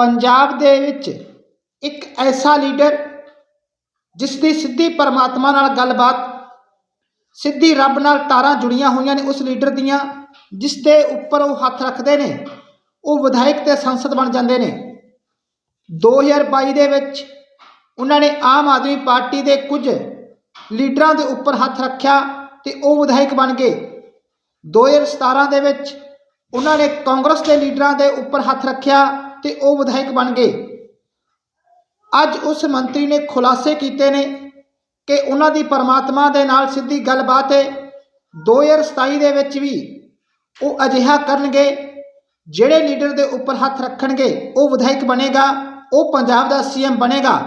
ਪੰਜਾਬ ਦੇ ਵਿੱਚ ਇੱਕ ਐਸਾ ਲੀਡਰ ਜਿਸ ਦੀ ਸਿੱਧੀ ਪਰਮਾਤਮਾ ਨਾਲ ਗੱਲਬਾਤ, ਸਿੱਧੀ ਰੱਬ ਨਾਲ ਤਾਰਾਂ ਜੁੜੀਆਂ ਹੋਈਆਂ ਨੇ ਉਸ ਲੀਡਰ ਦੀਆਂ ਜਿਸ ਦੇ ਉੱਪਰ ਉਹ ਹੱਥ ਰੱਖਦੇ ਨੇ, ਉਹ ਵਿਧਾਇਕ ਤੇ ਸੰਸਦ ਬਣ ਜਾਂਦੇ ਨੇ। 2022 ਦੇ ਵਿੱਚ ਉਹਨਾਂ ਨੇ ਆਮ ਆਦਮੀ ਪਾਰਟੀ ਦੇ ਕੁਝ ਲੀਡਰਾਂ ਦੇ ਉੱਪਰ ਹੱਥ ਰੱਖਿਆ ਤੇ ਉਹ ਵਿਧਾਇਕ ਬਣ ਗਏ। 2017 ਦੇ ਵਿੱਚ ਉਹਨਾਂ ਨੇ ਕਾਂਗਰਸ ਦੇ ਲੀਡਰਾਂ ਦੇ ਉੱਪਰ ਹੱਥ ਰੱਖਿਆ ਤੇ ਉਹ ਵਿਧਾਇਕ ਬਣ ਗਏ। ਅੱਜ ਉਸ ਮੰਤਰੀ ਨੇ ਖੁਲਾਸੇ ਕੀਤੇ ਨੇ ਕਿ ਉਹਨਾਂ ਦੀ ਪਰਮਾਤਮਾ ਦੇ ਨਾਲ ਸਿੱਧੀ ਗੱਲਬਾਤ ਹੈ। 2027 ਦੇ ਵਿੱਚ ਵੀ ਉਹ ਅਜਿਹਾ ਕਰਨਗੇ, ਜਿਹੜੇ ਲੀਡਰ ਦੇ ਉੱਪਰ ਹੱਥ ਰੱਖਣਗੇ, ਉਹ ਵਿਧਾਇਕ ਬਣੇਗਾ, ਉਹ ਪੰਜਾਬ ਦਾ ਸੀਐਮ ਬਣੇਗਾ।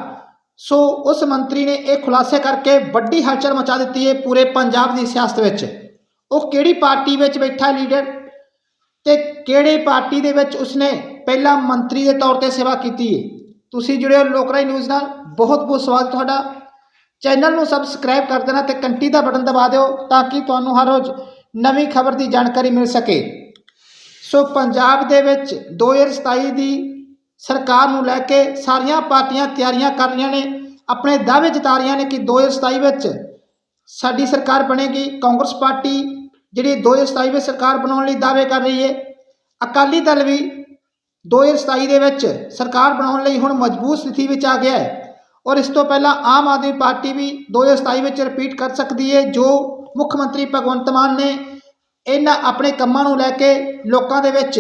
ਸੋ ਉਸ ਮੰਤਰੀ ਨੇ ਇਹ ਖੁਲਾਸੇ ਕਰਕੇ ਵੱਡੀ ਹਲਚਲ ਮਚਾ ਦਿੱਤੀ ਹੈ ਪੂਰੇ ਪੰਜਾਬ ਦੀ ਸਿਆਸਤ ਵਿੱਚ। ਉਹ ਕਿਹੜੀ ਪਾਰਟੀ ਵਿੱਚ ਬੈਠਾ ਲੀਡਰ ਤੇ ਕਿਹੜੇ ਪਾਰਟੀ ਦੇ ਵਿੱਚ ਉਸਨੇ ਪਹਿਲਾਂ ਮੰਤਰੀ ਦੇ ਤੌਰ ਤੇ ਸੇਵਾ ਕੀਤੀ ਹੈ ਤੁਸੀਂ ਜੁੜੇ ਹੋ ਲੋਕਰਾਈ ਨਿਊਜ਼ ਨਾਲ। ਬਹੁਤ ਬਹੁਤ ਸਵਾਗਤ ਤੁਹਾਡਾ। ਚੈਨਲ ਨੂੰ ਸਬਸਕ੍ਰਾਈਬ ਕਰ ਦੇਣਾ ਤੇ ਘੰਟੀ ਦਾ ਬਟਨ ਦਬਾ ਦਿਓ ਤਾਂ ਕਿ ਤੁਹਾਨੂੰ ਹਰ ਰੋਜ਼ ਨਵੀਂ ਖਬਰ ਦੀ ਜਾਣਕਾਰੀ ਮਿਲ ਸਕੇ। ਸੋ ਪੰਜਾਬ ਦੇ ਵਿੱਚ 2027 ਦੀ ਸਰਕਾਰ ਨੂੰ ਲੈ ਕੇ ਸਾਰੀਆਂ ਪਾਰਟੀਆਂ ਤਿਆਰੀਆਂ ਕਰ ਰਹੀਆਂ ਨੇ। ਆਪਣੇ ਦਾਅਵੇ ਜਤਾ ਰਹੀਆਂ ਨੇ ਕਿ 2027 ਵਿੱਚ ਸਾਡੀ ਸਰਕਾਰ ਬਣੇਗੀ। ਕਾਂਗਰਸ ਪਾਰਟੀ ਜਿਹੜੀ 2027 ਵਿੱਚ ਸਰਕਾਰ ਬਣਾਉਣ ਲਈ ਦਾਅਵੇ ਕਰ ਰਹੀ ਹੈ ਅਕਾਲੀ ਦਲ ਵੀ 2027 ਦੇ ਵਿੱਚ ਸਰਕਾਰ ਬਣਾਉਣ ਲਈ ਹੁਣ ਮਜ਼ਬੂਤ ਸਥਿਤੀ ਵਿੱਚ ਆ ਗਿਆ ਹੈ ਔਰ ਇਸ ਤੋਂ ਪਹਿਲਾਂ ਆਮ ਆਦਮੀ ਪਾਰਟੀ ਵੀ 2027 ਵਿੱਚ ਰਿਪੀਟ ਕਰ ਸਕਦੀ ਹੈ, ਜੋ ਮੁੱਖ ਮੰਤਰੀ ਭਗਵੰਤ ਮਾਨ ਨੇ ਇਹਨਾਂ ਆਪਣੇ ਕੰਮਾਂ ਨੂੰ ਲੈ ਕੇ ਲੋਕਾਂ ਦੇ ਵਿੱਚ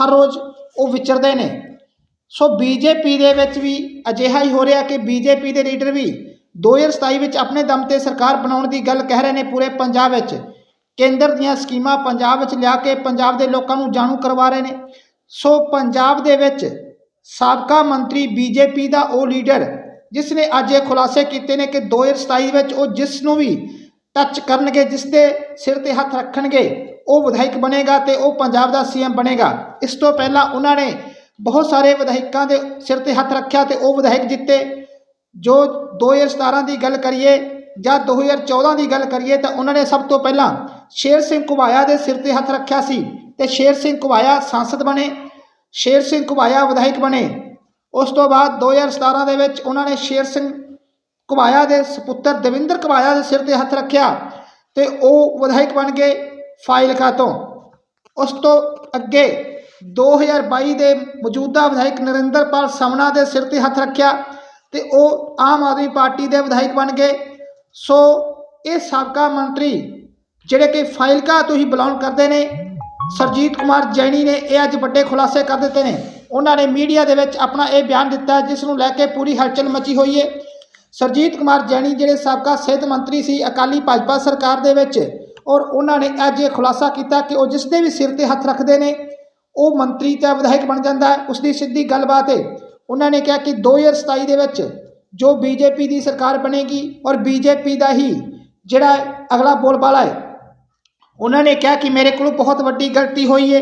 ਹਰ ਰੋਜ਼ ਉਹ ਵਿਚਰਦੇ ਨੇ। ਸੋ ਬੀਜੇਪੀ ਦੇ ਵਿੱਚ ਵੀ ਅਜਿਹਾ ਹੀ ਹੋ ਰਿਹਾ ਕਿ ਬੀਜੇਪੀ ਦੇ ਲੀਡਰ ਵੀ 2027 ਵਿੱਚ ਆਪਣੇ ਦਮ ਤੇ ਸਰਕਾਰ ਬਣਾਉਣ ਦੀ ਗੱਲ ਕਹਿ ਰਹੇ ਨੇ ਪੂਰੇ ਪੰਜਾਬ ਵਿੱਚ। ਕੇਂਦਰ ਦੀਆਂ ਸਕੀਮਾਂ ਪੰਜਾਬ ਵਿੱਚ ਲਿਆ ਕੇ ਪੰਜਾਬ ਦੇ ਲੋਕਾਂ ਨੂੰ ਜਾਣੂ ਕਰਵਾ ਰਹੇ ਨੇ। ਸੋ ਪੰਜਾਬ ਦੇ ਵਿੱਚ ਸਾਬਕਾ ਮੰਤਰੀ ਬੀਜੇਪੀ ਦਾ ਉਹ ਲੀਡਰ, ਜਿਸ ਨੇ ਅੱਜ ਇਹ ਖੁਲਾਸੇ ਕੀਤੇ ਨੇ ਕਿ 2027 ਵਿੱਚ ਉਹ ਜਿਸ ਨੂੰ ਵੀ ਟੱਚ ਕਰਨਗੇ, ਜਿਸ ਦੇ ਸਿਰ ਤੇ ਹੱਥ ਰੱਖਣਗੇ, ਉਹ ਵਿਧਾਇਕ ਬਣੇਗਾ ਤੇ ਉਹ ਪੰਜਾਬ ਦਾ ਸੀਐਮ ਬਣੇਗਾ। ਇਸ ਤੋਂ ਪਹਿਲਾਂ ਉਹਨਾਂ ਨੇ ਬਹੁਤ ਸਾਰੇ ਵਿਧਾਇਕਾਂ ਦੇ ਸਿਰ ਤੇ ਹੱਥ ਰੱਖਿਆ ਤੇ ਉਹ ਵਿਧਾਇਕ ਜਿੱਤੇ। ਜੋ 2017 ਦੀ ਗੱਲ ਕਰੀਏ ਜਾਂ 2014 ਦੀ ਗੱਲ ਕਰੀਏ ਤਾਂ ਉਹਨਾਂ ਨੇ ਸਭ ਤੋਂ ਪਹਿਲਾਂ ਸ਼ੇਰ ਸਿੰਘ ਘੁਬਾਇਆ ਦੇ ਸਿਰ ਤੇ ਹੱਥ ਰੱਖਿਆ ਸੀ ਤੇ ਸ਼ੇਰ ਸਿੰਘ ਘੁਬਾਇਆ ਸੰਸਦ ਬਣੇ। ਸ਼ੇਰ ਸਿੰਘ ਘੁਬਾਇਆ, ਵਿਧਾਇਕ ਬਣੇ। ਉਸ ਤੋਂ ਬਾਅਦ 2017 ਦੇ ਵਿੱਚ ਉਹਨਾਂ ਨੇ ਸ਼ੇਰ ਸਿੰਘ ਘੁਬਾਇਆ ਦੇ ਸੁਪੁੱਤਰ ਦਵਿੰਦਰ ਘੁਬਾਇਆ ਦੇ ਸਿਰ ਤੇ ਹੱਥ ਰੱਖਿਆ ਤੇ ਉਹ ਵਿਧਾਇਕ ਬਣ ਗਏ ਫਾਈਲਕਾ ਤੋਂ। ਉਸ ਤੋਂ ਅੱਗੇ 2022 ਦੇ ਮੌਜੂਦਾ ਵਿਧਾਇਕ ਨਰਿੰਦਰਪਾਲ ਸਮਣਾ ਦੇ ਸਿਰ ਤੇ ਹੱਥ ਰੱਖਿਆ ਤੇ ਉਹ ਆਮ ਆਦਮੀ ਪਾਰਟੀ ਦੇ ਵਿਧਾਇਕ ਬਣ ਗਏ। ਸੋ ਇਹ ਸਾਬਕਾ ਮੰਤਰੀ ਜਿਹੜੇ ਕਿ ਫਾਈਲਕਾ ਤੋਂ ਹੀ ਬਿਲੋਂਗ ਕਰਦੇ ਨੇ ਸਰਜੀਤ ਕੁਮਾਰ ਜੈਣੀ ਨੇ ਇਹ ਅੱਜ ਵੱਡੇ ਖੁਲਾਸੇ ਕਰ ਦਿੱਤੇ ਨੇ। ਉਹਨਾਂ ਨੇ ਮੀਡੀਆ ਦੇ ਵਿੱਚ ਆਪਣਾ ਇਹ ਬਿਆਨ ਦਿੱਤਾ, ਜਿਸ ਨੂੰ ਲੈ ਕੇ ਪੂਰੀ ਹਲਚਲ ਮਚੀ ਹੋਈ ਹੈ ਸਰਜੀਤ ਕੁਮਾਰ ਜੈਣੀ ਜਿਹੜੇ ਸਾਬਕਾ ਸਿਹਤ ਮੰਤਰੀ ਸੀ, ਅਕਾਲੀ ਭਾਜਪਾ ਸਰਕਾਰ ਦੇ ਵਿੱਚ, ਔਰ ਉਹਨਾਂ ਨੇ ਅੱਜ ਇਹ ਖੁਲਾਸਾ ਕੀਤਾ ਕਿ ਉਹ ਜਿਸ ਦੇ ਵੀ ਸਿਰ ਤੇ ਹੱਥ ਰੱਖਦੇ ਨੇ, ਉਹ ਮੰਤਰੀ ਤੇ ਵਿਧਾਇਕ ਬਣ ਜਾਂਦਾ ਹੈ ਉਸ ਦੀ ਸਿੱਧੀ ਗੱਲਬਾਤ ਹੈ ਉਹਨਾਂ ਨੇ ਕਿਹਾ ਕਿ 2027 ਦੇ ਵਿੱਚ ਜੋ ਬੀਜੇਪੀ ਦੀ ਸਰਕਾਰ ਬਣੇਗੀ, ਔਰ ਬੀਜੇਪੀ ਦਾ ਹੀ ਜਿਹੜਾ ਅਗਲਾ ਬੋਲਬਾਲਾ ਹੈ ਉਹਨਾਂ ਨੇ ਕਿਹਾ ਕਿ ਮੇਰੇ ਕੋਲ ਬਹੁਤ ਵੱਡੀ ਗਲਤੀ ਹੋਈ ਹੈ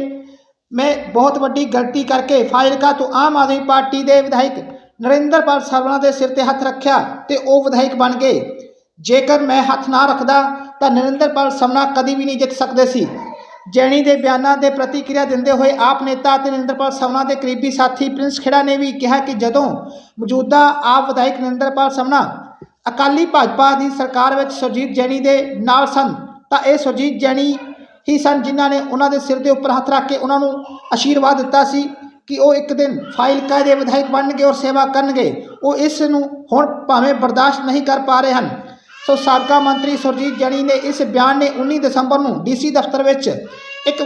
ਮੈਂ ਬਹੁਤ ਵੱਡੀ ਗਲਤੀ ਕਰਕੇ ਫਾਜ਼ਿਲਕਾ ਤੋਂ ਆਮ ਆਦਮੀ ਪਾਰਟੀ ਦੇ ਵਿਧਾਇਕ ਨਰਿੰਦਰਪਾਲ ਸਰਵਣਾ ਦੇ ਸਿਰ ਤੇ ਹੱਥ ਰੱਖਿਆ ਤੇ ਉਹ ਵਿਧਾਇਕ ਬਣ ਗਏ। ਜੇਕਰ ਮੈਂ ਹੱਥ ਨਾ ਰੱਖਦਾ, ਤਾਂ ਨਰਿੰਦਰਪਾਲ ਸਮਨਾ ਕਦੀ ਵੀ ਨਹੀਂ ਜਿੱਤ ਸਕਦੇ ਸੀ। ਜੈਣੀ ਦੇ ਬਿਆਨਾਂ ਦੇ ਪ੍ਰਤੀਕਿਰਿਆ ਦਿੰਦੇ ਹੋਏ ਆਪ ਨੇਤਾ ਅਤੇ ਨਰਿੰਦਰਪਾਲ ਸਮਨਾ ਦੇ ਕਰੀਬੀ ਸਾਥੀ ਪ੍ਰਿੰਸ ਖੇੜਾ ਨੇ ਵੀ ਕਿਹਾ ਕਿ ਜਦੋਂ ਮੌਜੂਦਾ ਆਪ ਵਿਧਾਇਕ ਨਰਿੰਦਰਪਾਲ ਸਮਨਾ ਅਕਾਲੀ ਭਾਜਪਾ ਦੀ ਸਰਕਾਰ ਵਿੱਚ ਸੁਰਜੀਤ ਜੈਣੀ ਦੇ ਨਾਲ ਸਨ ਤਾਂ ਇਹ ਸੁਰਜੀਤ ਜੈਣੀ ਹੀ ਸਨ ਜਿਨ੍ਹਾਂ ਨੇ ਉਹਨਾਂ ਦੇ ਸਿਰ ਦੇ ਉੱਪਰ ਹੱਥ ਰੱਖ ਕੇ ਉਹਨਾਂ ਨੂੰ ਅਸ਼ੀਰਵਾਦ ਦਿੱਤਾ ਸੀ ਕਿ ਉਹ ਇੱਕ ਦਿਨ ਫਾਈਲ ਕਾਇਦੇ ਵਿਧਾਇਕ ਬਣਨਗੇ ਔਰ ਸੇਵਾ ਕਰਨਗੇ। ਉਹ ਇਸ ਨੂੰ ਹੁਣ ਭਾਵੇਂ ਬਰਦਾਸ਼ਤ ਨਹੀਂ ਕਰ ਪਾ ਰਹੇ ਹਨ। ਸੋ ਸਾਬਕਾ ਮੰਤਰੀ ਸੁਰਜੀਤ ਜੈਣੀ ਨੇ ਇਸ ਬਿਆਨ ਨੇ 19 ਦਸੰਬਰ ਨੂੰ ਡੀਸੀ ਦਫ਼ਤਰ ਵਿੱਚ ਇੱਕ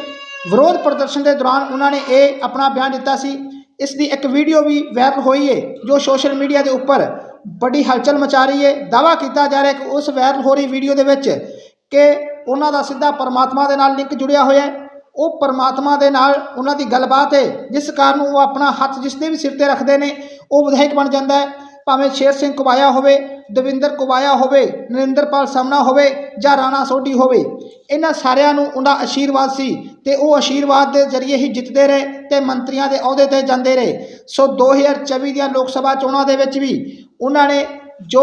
ਵਿਰੋਧ ਪ੍ਰਦਰਸ਼ਨ ਦੇ ਦੌਰਾਨ ਉਹਨਾਂ ਨੇ ਇਹ ਆਪਣਾ ਬਿਆਨ ਦਿੱਤਾ ਸੀ। ਇਸ ਦੀ ਇੱਕ ਵੀਡੀਓ ਵੀ ਵਾਇਰਲ ਹੋਈ ਹੈ ਜੋ ਸੋਸ਼ਲ ਮੀਡੀਆ ਦੇ ਉੱਪਰ ਬੜੀ ਹਲਚਲ ਮਚਾ ਰਹੀ ਹੈ ਦਾਵਾ ਕੀਤਾ ਜਾ ਰਿਹਾ ਕਿ ਉਸ ਵਾਇਰਲ ਹੋ ਰਹੀ ਵੀਡੀਓ ਦੇ ਵਿੱਚ ਕਿ ਉਹਨਾਂ ਦਾ ਸਿੱਧਾ ਪਰਮਾਤਮਾ ਦੇ ਨਾਲ ਲਿੰਕ ਜੁੜਿਆ ਹੋਇਆ ਹੈ। ਉਹ ਪਰਮਾਤਮਾ ਦੇ ਨਾਲ ਉਹਨਾਂ ਦੀ ਗੱਲਬਾਤ ਹੈ। ਜਿਸ ਕਾਰਨ ਉਹ ਆਪਣਾ ਹੱਥ ਜਿਸ ਦੇ ਵੀ ਸਿਰ ਤੇ ਰੱਖਦੇ ਨੇ, ਉਹ ਵਿਧਾਇਕ ਬਣ ਜਾਂਦਾ ਹੈ। ਭਾਵੇਂ ਸ਼ੇਰ ਸਿੰਘ ਕੁਬਾਇਆ ਹੋਵੇ, ਦਵਿੰਦਰ ਕੁਬਾਇਆ ਹੋਵੇ, ਨਰਿੰਦਰਪਾਲ ਸਮਨਾ ਹੋਵੇ ਜਾਂ ਰਾਣਾ ਸੋਢੀ ਹੋਵੇ, ਇਹਨਾਂ ਸਾਰਿਆਂ ਨੂੰ ਉਹਨਾਂ ਆਸ਼ੀਰਵਾਦ ਸੀ ਤੇ ਉਹ ਆਸ਼ੀਰਵਾਦ ਦੇ ਜ਼ਰੀਏ ਹੀ ਜਿੱਤਦੇ ਰਹੇ ਤੇ ਮੰਤਰੀਆਂ ਦੇ ਅਹੁਦੇ ਤੇ ਜਾਂਦੇ ਰਹੇ। ਸੋ 2024 ਦੀਆਂ ਲੋਕ ਸਭਾ ਚੋਣਾਂ ਦੇ ਵਿੱਚ ਵੀ ਉਹਨਾਂ ਨੇ ਜੋ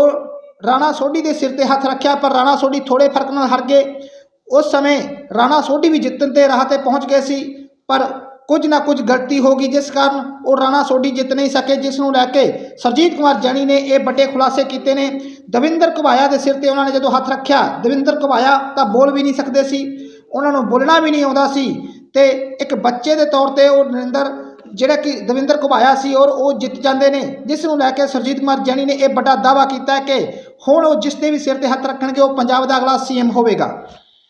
ਰਾਣਾ ਸੋਢੀ ਦੇ ਸਿਰ ਤੇ ਹੱਥ ਰੱਖਿਆ, ਪਰ ਰਾਣਾ ਸੋਢੀ ਥੋੜੇ ਫ਼ਰਕ ਨਾਲ ਹਾਰ ਗਏ। ਉਸ ਸਮੇਂ ਰਾਣਾ ਸੋਢੀ ਵੀ ਜਿੱਤਣ ਦੇ ਰਾਹ ਤੇ ਪਹੁੰਚ ਗਏ ਸੀ, ਪਰ ਕੁਝ ਨਾ ਕੁਝ ਗਲਤੀ ਹੋ ਗਈ, ਜਿਸ ਕਾਰਨ ਉਹ ਰਾਣਾ ਸੋਢੀ ਜਿੱਤ ਨਹੀਂ ਸਕੇ, ਜਿਸ ਨੂੰ ਲੈ ਕੇ ਸਰਜੀਤ ਕੁਮਾਰ ਜੈਣੀ ਨੇ ਇਹ ਵੱਡੇ ਖੁਲਾਸੇ ਕੀਤੇ ਨੇ। ਦਵਿੰਦਰ ਘੁਬਾਇਆ ਦੇ ਸਿਰ ਤੇ ਉਹਨਾਂ ਨੇ ਜਦੋਂ ਹੱਥ ਰੱਖਿਆ, ਦਵਿੰਦਰ ਘੁਬਾਇਆ ਤਾਂ ਬੋਲ ਵੀ ਨਹੀਂ ਸਕਦੇ ਸੀ, ਉਹਨਾਂ ਨੂੰ ਬੋਲਣਾ ਵੀ ਨਹੀਂ ਆਉਂਦਾ ਸੀ ਤੇ ਇੱਕ ਬੱਚੇ ਦੇ ਤੌਰ ਤੇ ਉਹ ਨਰਿੰਦਰ, ਜਿਹੜਾ ਕਿ ਦਵਿੰਦਰ ਘੁਬਾਇਆ ਸੀ ਔਰ ਉਹ ਜਿੱਤ ਜਾਂਦੇ ਨੇ, ਜਿਸ ਨੂੰ ਲੈ ਕੇ ਸਰਜੀਤ ਕੁਮਾਰ ਜੈਣੀ ਨੇ ਇਹ ਵੱਡਾ ਦਾਅਵਾ ਕੀਤਾ ਕਿ ਹੁਣ ਉਹ ਜਿਸ ਦੇ ਵੀ ਸਿਰ ਤੇ ਹੱਥ ਰੱਖਣਗੇ, ਉਹ ਪੰਜਾਬ ਦਾ ਅਗਲਾ ਸੀਐਮ ਹੋਵੇਗਾ।